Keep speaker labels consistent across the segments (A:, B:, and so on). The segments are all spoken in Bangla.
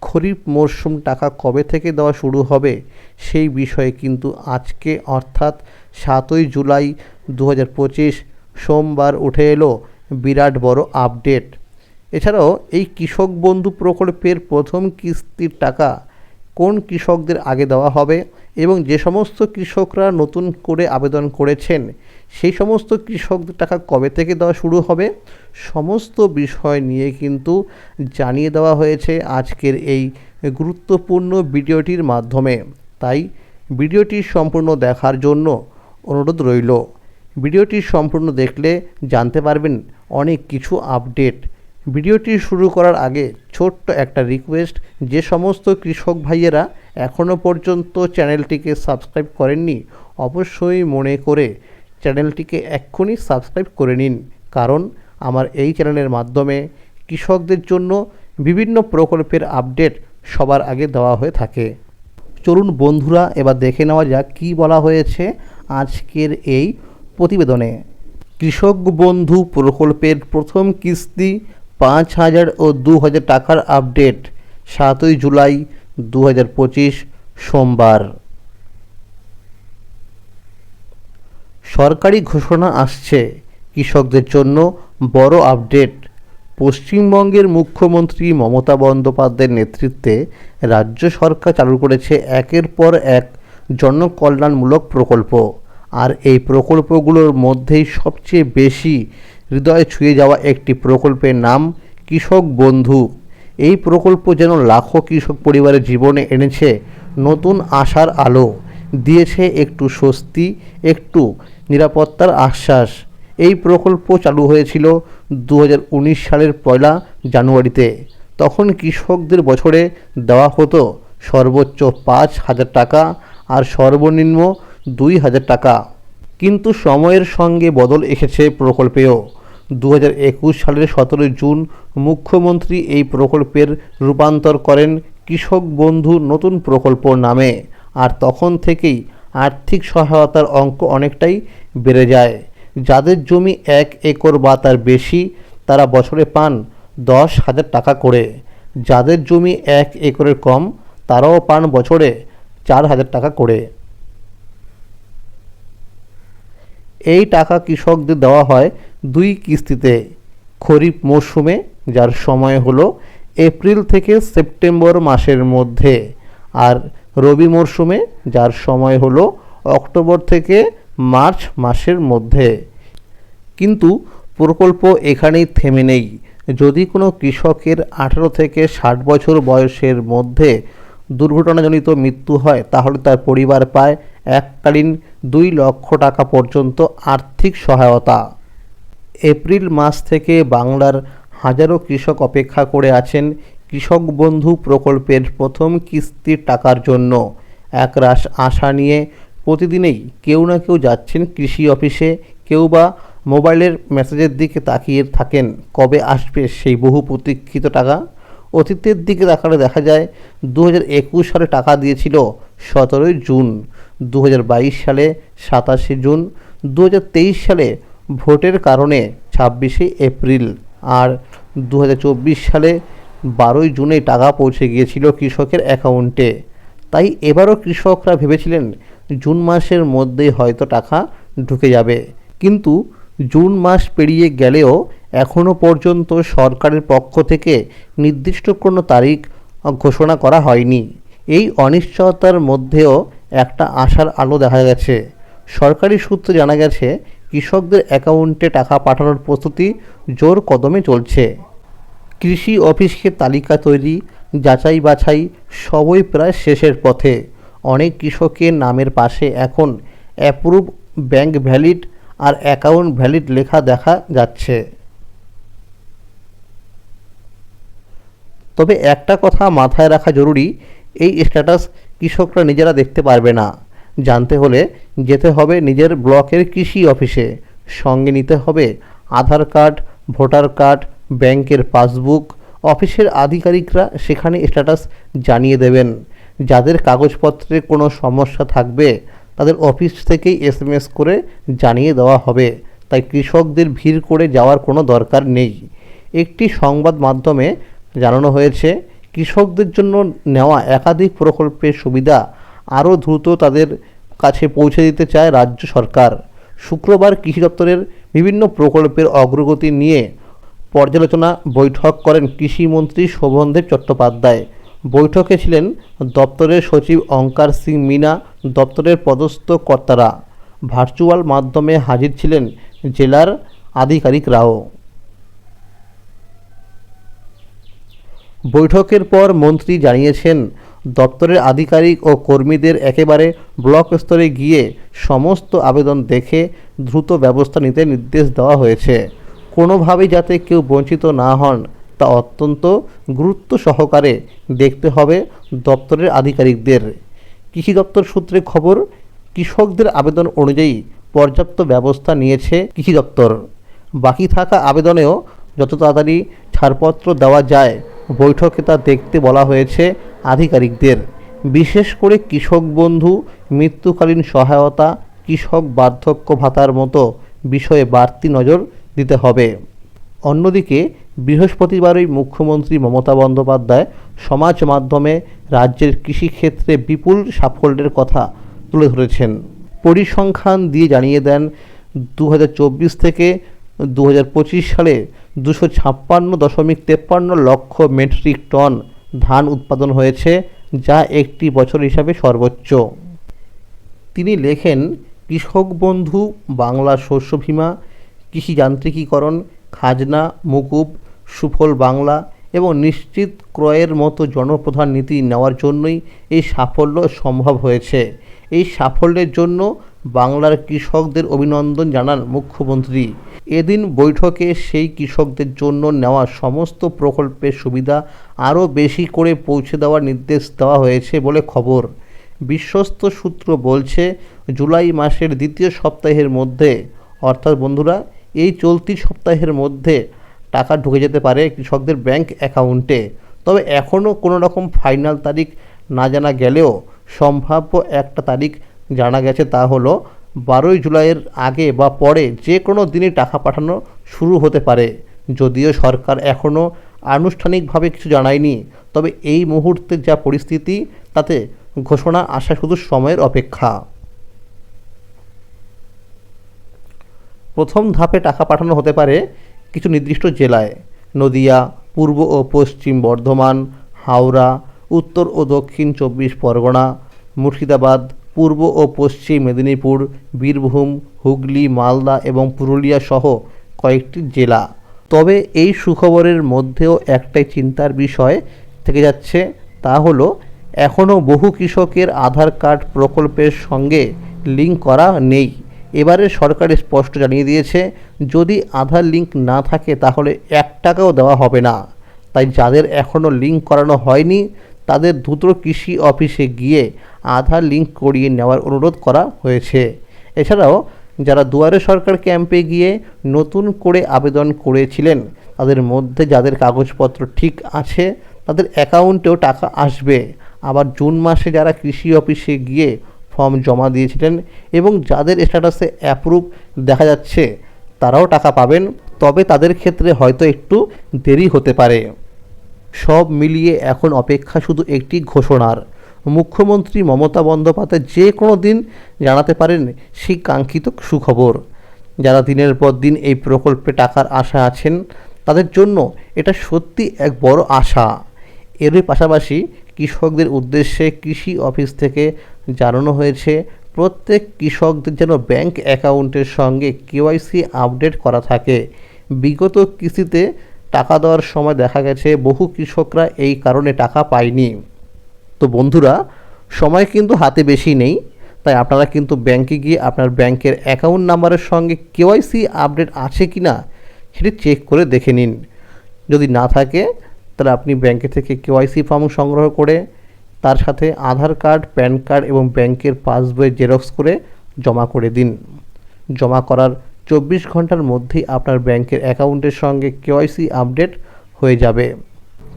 A: খরিফ মরশুম টাকা কবে থেকে দেওয়া শুরু হবে সেই বিষয়ে কিন্তু আজকে অর্থাৎ সাতই জুলাই দু হাজার পঁচিশ সোমবার উঠে এলো বিরাট বড় আপডেট। এছাড়াও এই কৃষক বন্ধু প্রকল্পের প্রথম কিস্তির টাকা কোন কৃষকদের আগে দেওয়া হবে এবং যে সমস্ত কৃষকরা নতুন করে আবেদন করেছেন, সেই সমস্ত কৃষকদের টাকা কবে থেকে দেওয়া শুরু হবে, সমস্ত বিষয় নিয়ে কিন্তু জানিয়ে দেওয়া হয়েছে আজকের এই গুরুত্বপূর্ণ ভিডিওটির মাধ্যমে। তাই ভিডিওটি সম্পূর্ণ দেখার জন্য অনুরোধ রইল। ভিডিওটি সম্পূর্ণ দেখলে জানতে পারবেন অনেক কিছু আপডেট ভিডিওটি শুরু করার আগে ছোট্ট একটা রিকোয়েস্ট যে সমস্ত কৃষক ভাইয়েরা এখনও পর্যন্ত চ্যানেলটিকে সাবস্ক্রাইব করেননি, অবশ্যই মনে করে চ্যানেলটিকে এক্ষুনি সাবস্ক্রাইব করে নিন। কারণ আমার এই চ্যানেলের মাধ্যমে কৃষকদের জন্য বিভিন্ন প্রকল্পের আপডেট সবার আগে দেওয়া হয়ে থাকে। চলুন বন্ধুরা, এবার দেখে নেওয়া যাক কী বলা হয়েছে আজকের এই প্রতিবেদনে। কৃষক বন্ধু প্রকল্পের প্রথম কিস্তি পাঁচ হাজার ও দু হাজার টাকার আপডেট সাতই জুলাই দু হাজার পঁচিশ সোমবার। সরকারি ঘোষণা আসছে, কৃষকদের জন্য বড় আপডেট। পশ্চিমবঙ্গের মুখ্যমন্ত্রী মমতা বন্দ্যোপাধ্যায়ের নেতৃত্বে রাজ্য সরকার চালু করেছে একের পর এক জনকল্যাণমূলক প্রকল্প। আর এই প্রকল্পগুলোর মধ্যেই সবচেয়ে বেশি হৃদয় ছুঁয়ে যাওয়া একটি প্রকল্পের নাম কৃষক বন্ধু। এই প্রকল্প যেন লাখো কৃষক পরিবারের জীবনে এনেছে নতুন আশার আলো, দিয়েছে একটু স্বস্তি, একটু নিরাপত্তার আশ্বাস। এই প্রকল্প চালু হয়েছিল দু হাজার উনিশ সালের পয়লা জানুয়ারিতে। তখন কৃষকদের বছরে দেওয়া হতো সর্বোচ্চ পাঁচ হাজার টাকা আর সর্বনিম্ন দুই হাজার টাকা। কিন্তু সময়ের সঙ্গে বদল এসেছে প্রকল্পেও। দু হাজার একুশ সালের সতেরোই জুন মুখ্যমন্ত্রী এই প্রকল্পের রূপান্তর করেন কৃষক বন্ধু নতুন প্রকল্প নামে। আর তখন থেকেই আর্থিক সহায়তার অঙ্ক অনেকটাই বেড়ে যায়। যাদের জমি এক একর বা তার বেশি, তারা বছরে পান দশ হাজার টাকা করে। যাদের জমি এক একরের কম, তারাও পান বছরে চার হাজার টাকা করে। এই টাকা কৃষকদের দেওয়া হয় দুই কিস্তিতে খরিফ মরশুমে, যার সময় হলো এপ্রিল থেকে সেপ্টেম্বর মাসের মধ্যে। আর রবি মরশুমে, যার সময় হলো অক্টোবর থেকে মার্চ মাসের মধ্যে। কিন্তু প্রকল্প এখানেই থেমে নেই। যদি কোনো কৃষকের আঠেরো থেকে ষাট বছর বয়সের মধ্যে দুর্ঘটনাজনিত মৃত্যু হয়, তাহলে তার পরিবার পায় এককালীন দুই লক্ষ টাকা পর্যন্ত আর্থিক সহায়তা। এপ্রিল মাস থেকে বাংলার হাজারো কৃষক অপেক্ষা করে আছেন কৃষক বন্ধু প্রকল্পের প্রথম কিস্তির টাকার জন্য। একরাশ আশা নিয়ে প্রতিদিনেই কেউ না কেউ যাচ্ছেন কৃষি অফিসে, কেউ বা মোবাইলের মেসেজের দিকে তাকিয়ে থাকেন। কবে আসবে সেই বহু প্রতীক্ষিত টাকা? অতীতের দিকে তাকালে দেখা যায় দু হাজার একুশ সালে টাকা দিয়েছিল সতেরোই জুন। দু হাজার বাইশ সালে সাতাশে জুন দু হাজার তেইশ সালে ভোটের কারণে ছাব্বিশে এপ্রিল আর দু হাজার চব্বিশ সালে বারোই জুনে টাকা পৌঁছে গিয়েছিল কৃষকের অ্যাকাউন্টে। তাই এবারও কৃষকরা ভেবেছিলেন জুন মাসের মধ্যেই হয়তো টাকা ঢুকে যাবে। কিন্তু জুন মাস পেরিয়ে গেলেও এখনও পর্যন্ত সরকারের পক্ষ থেকে নির্দিষ্ট কোনো তারিখ ঘোষণা করা হয়নি। এই অনিশ্চয়তার মধ্যেও একটা আশার আলো দেখা গেছে। সরকারি সূত্রে জানা গেছে, কৃষকদের অ্যাকাউন্টে টাকা পাঠানোর প্রস্তুতি জোর কদমে চলছে। কৃষি অফিসকে তালিকা তৈরি, যাচাই বাছাই সবই প্রায় শেষের পথে। অনেক কৃষকের নামের পাশে এখন অ্যাপ্রুভ ব্যাংক ভ্যালিড আর অ্যাকাউন্ট ভ্যালিড লেখা দেখা যাচ্ছে। তবে একটা কথা মাথায় রাখা জরুরি, এই স্ট্যাটাস কৃষকরা নিজেরা দেখতে পারবে না। জানতে হলে যেতে হবে নিজের ব্লকের কৃষি অফিসে। সঙ্গে নিতে হবে আধার কার্ড, ভোটার কার্ড, ব্যাংকের পাসবুক। অফিসের আধিকারিকরা সেখানে স্ট্যাটাস জানিয়ে দেবেন। যাদের কাগজপত্রে কোনো সমস্যা থাকবে, তাদের অফিস থেকেই এসএমএস করে জানিয়ে দেওয়া হবে। তাই কৃষকদের ভিড় করে যাওয়ার কোনো দরকার নেই। একটি সংবাদ মাধ্যমে জানানো হয়েছে কৃষকদের জন্য নেওয়া একাধিক প্রকল্পের সুবিধা আরও দ্রুত তাদের কাছে পৌঁছে দিতে চায় রাজ্য সরকার। শুক্রবার কৃষি দপ্তরের বিভিন্ন প্রকল্পের অগ্রগতি নিয়ে পর্যালোচনা বৈঠক করেন কৃষিমন্ত্রী শোভনদেব চট্টোপাধ্যায়। বৈঠকে ছিলেন দপ্তরের সচিব অঙ্কার সিং মিনা, দপ্তরের পদস্থ কর্তারা। ভার্চুয়াল মাধ্যমে হাজির ছিলেন জেলার আধিকারিকরাও। বৈঠকের পর মন্ত্রী জানিয়েছেন, দপ্তরের আধিকারিক ও কর্মীদের একেবারে ব্লক স্তরে গিয়ে সমস্ত আবেদন দেখে দ্রুত ব্যবস্থা নিতে নির্দেশ দেওয়া হয়েছে। কোনোভাবেই যাতে কেউ বঞ্চিত না হন, তা অত্যন্ত গুরুত্ব সহকারে দেখতে হবে দপ্তরের আধিকারিকদের। কৃষি দপ্তর সূত্রে খবর, কৃষকদের আবেদন অনুযায়ী পর্যাপ্ত ব্যবস্থা নিয়েছে কৃষি দপ্তর। বাকি থাকা আবেদনেও যত তাড়াতাড়ি ছাড়পত্র দেওয়া যায় বৈঠকে তা দেখতে বলা হয়েছে আধিকারিকদের। বিশেষ করে কৃষক বন্ধু, মৃত্যুকালীন সহায়তা, কৃষক বার্ধক্য ভাতার মতো বিষয়ে বাড়তি নজর দিতে হবে। অন্যদিকে, বৃহস্পতিবারই মুখ্যমন্ত্রী মমতা বন্দ্যোপাধ্যায় সমাজ মাধ্যমে রাজ্যের কৃষিক্ষেত্রে বিপুল সাফল্যের কথা তুলে ধরেছেন। পরিসংখ্যান দিয়ে জানিয়ে দেন দু হাজার চব্বিশ থেকে দু হাজার পঁচিশ সালে দুশো ছাপ্পান্ন দশমিক তেপ্পান্ন লক্ষ মেট্রিক টন ধান উৎপাদন হয়েছে, যা একটি বছর হিসাবে সর্বোচ্চ। তিনি লেখেন, কৃষক বন্ধু, বাংলা শস্য বীমা, কৃষি যান্ত্রিকীকরণ, খাজনা মুকুব সুফল বাংলা এবং নিশ্চিত ক্রয়ের মতো জনপ্রধান নীতি নেওয়ার জন্যই এই সাফল্য সম্ভব হয়েছে। এই সাফল্যের জন্য বাংলার কৃষকদের অভিনন্দন জানান মুখ্যমন্ত্রী। এদিন বৈঠকে সেই কৃষকদের জন্য নেওয়া সমস্ত প্রকল্পের সুবিধা আরও বেশি করে পৌঁছে দেওয়ার নির্দেশ দেওয়া হয়েছে বলে খবর। বিশ্বস্ত সূত্র বলছে, জুলাই মাসের দ্বিতীয় সপ্তাহের মধ্যে, অর্থাৎ বন্ধুরা, এই চলতি সপ্তাহের মধ্যে টাকা ঢুকে যেতে পারে কৃষকদের ব্যাংক অ্যাকাউন্টে। তবে এখনও কোনো রকম ফাইনাল তারিখ না জানা গেলেও সম্ভাব্য একটা তারিখ জানা গেছে তা হলো বারোই জুলাইয়ের আগে বা পরে যে কোনো দিনই টাকা পাঠানো শুরু হতে পারে। যদিও সরকার এখনও আনুষ্ঠানিকভাবে কিছু জানায়নি, তবে এই মুহূর্তে যা পরিস্থিতি, তাতে ঘোষণা আসা শুধু সময়ের অপেক্ষা। প্রথম ধাপে টাকা পাঠানো হতে পারে কিছু নির্দিষ্ট জেলায়, নদিয়া, পূর্ব ও পশ্চিম বর্ধমান, হাওড়া, উত্তর ও দক্ষিণ চব্বিশ পরগনা, মুর্শিদাবাদ, পূর্ব ও পশ্চিম মেদিনীপুর, বীরভূম, হুগলি, মালদা এবং পুরুলিয়া সহ কয়েকটি জেলা। তবে এই সুখবরের মধ্যেও একটাই চিন্তার বিষয় থেকে যাচ্ছে, তা হলো, এখনও বহু কৃষকের আধার কার্ড প্রকল্পের সঙ্গে লিঙ্ক করা নেই। এবারে সরকার স্পষ্ট জানিয়ে দিয়েছে, যদি আধার লিঙ্ক না থাকে তাহলে এক টাকাও দেওয়া হবে না। তাই যাদের এখনও লিঙ্ক করানো হয়নি, তাদের দ্রুত কৃষি অফিসে গিয়ে আধার লিঙ্ক করিয়ে নেওয়ার অনুরোধ করা হয়েছে। এছাড়াও, যারা দুয়ারে সরকার ক্যাম্পে গিয়ে নতুন করে আবেদন করেছিলেন, তাদের মধ্যে যাদের কাগজপত্র ঠিক আছে, তাদের অ্যাকাউন্টেও টাকা আসবে। আবার জুন মাসে যারা কৃষি অফিসে গিয়ে ফর্ম জমা দিয়েছিলেন এবং যাদের স্ট্যাটাসে অ্যাপ্রুভ দেখা যাচ্ছে, তারাও টাকা পাবেন, তবে তাদের ক্ষেত্রে হয়তো একটু দেরি হতে পারে। সব মিলিয়ে এখন অপেক্ষা শুধু একটি ঘোষণার। মুখ্যমন্ত্রী মমতা বন্দ্যোপাধ্যায় যে কোনো দিন জানাতে পারেন সেই কাঙ্ক্ষিত সুখবর। যারা দিনের পর দিন এই প্রকল্পে টাকার আশা আছেন, তাদের জন্য এটা সত্যি এক বড় আশা। এরই পাশাপাশি কৃষকদের উদ্দেশ্যে কৃষি অফিস থেকে জানানো হয়েছে, প্রত্যেক কৃষকদের যেন ব্যাংক অ্যাকাউন্টের সঙ্গে কেওয়াইসি আপডেট করা থাকে। বিগত কিস্তিতে টাকা দেওয়ার সময় দেখা গেছে বহু কৃষকরা এই কারণে টাকা পায়নি। তো বন্ধুরা, সময় কিন্তু হাতে বেশি নেই, তাই আপনারা কিন্তু ব্যাংকে গিয়ে আপনার ব্যাংকের অ্যাকাউন্ট নাম্বারের সঙ্গে কেওয়াইসি আপডেট আছে কি না সেটি চেক করে দেখে নিন। যদি না থাকে, তাহলে আপনি ব্যাংকে থেকে কেওয়াইসি ফর্ম সংগ্রহ করে তার সাথে আধার কার্ড, প্যান কার্ড এবং ব্যাংকের পাসবই জেরক্স করে জমা করে দিন। জমা করার চব্বিশ ঘণ্টার মধ্যেই আপনার ব্যাংকের অ্যাকাউন্টের সঙ্গে কেওয়াইসি আপডেট হয়ে যাবে।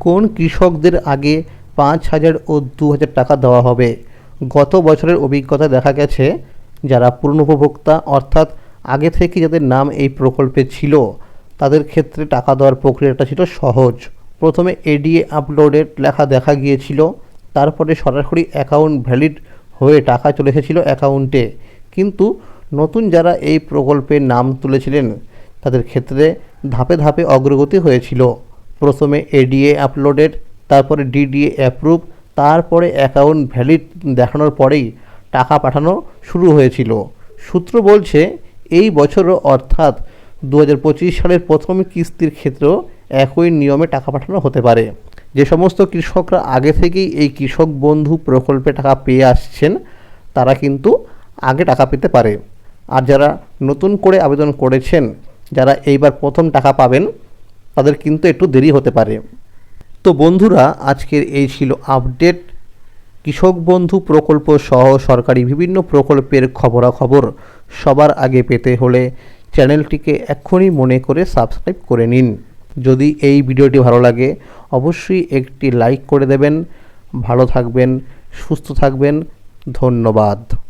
A: কোন কৃষকদের আগে পাঁচ হাজার ও দু হাজার টাকা দেওয়া হবে? গত বছরের অভিজ্ঞতা দেখা গেছে, যারা পূর্ণোপভোক্তা অর্থাৎ আগে থেকে যাদের নাম এই প্রকল্পে ছিল, তাদের ক্ষেত্রে টাকা দেওয়ার প্রক্রিয়াটা ছিল সহজ। প্রথমে এডিএ আপলোডেড লেখা দেখা গিয়েছিল তারপরে সরাসরি অ্যাকাউন্ট ভ্যালিড হয়ে টাকা চলে এসেছিল অ্যাকাউন্টে কিন্তু নতুন যারা এই প্রকল্পের নাম তুলেছিলেন, তাদের ক্ষেত্রে ধাপে ধাপে অগ্রগতি হয়েছিল। প্রথমে এডিএ আপলোডেড তারপরে ডিডিএ অ্যাপ্রুভ তারপরে অ্যাকাউন্ট ভ্যালিড দেখানোর পরেই টাকা পাঠানো শুরু হয়েছিল। সূত্র বলছে, এই বছরও অর্থাৎ দু হাজার পঁচিশ সালের প্রথম কিস্তির ক্ষেত্রেও একই নিয়মে টাকা পাঠানো হতে পারে। যে সমস্ত কৃষকরা আগে থেকেই এই কৃষক বন্ধু প্রকল্পে টাকা পেয়ে আসছেন, তারা কিন্তু আগে টাকা পেতে পারে। আর যারা নতুন করে আবেদন করেছেন, যারা এইবার প্রথম টাকা পাবেন, তাদের কিন্তু একটু দেরি হতে পারে। তো বন্ধুরা, আজকের এই ছিল আপডেট। কৃষক বন্ধু প্রকল্প সহ সরকারি বিভিন্ন প্রকল্পের খবরাখবর সবার আগে পেতে হলে চ্যানেলটিকে এক্ষুনি মনে করে সাবস্ক্রাইব করে নিন। যদি এই ভিডিওটি ভালো লাগে, অবশ্যই একটি লাইক করে দেবেন। ভালো থাকবেন, সুস্থ থাকবেন। ধন্যবাদ।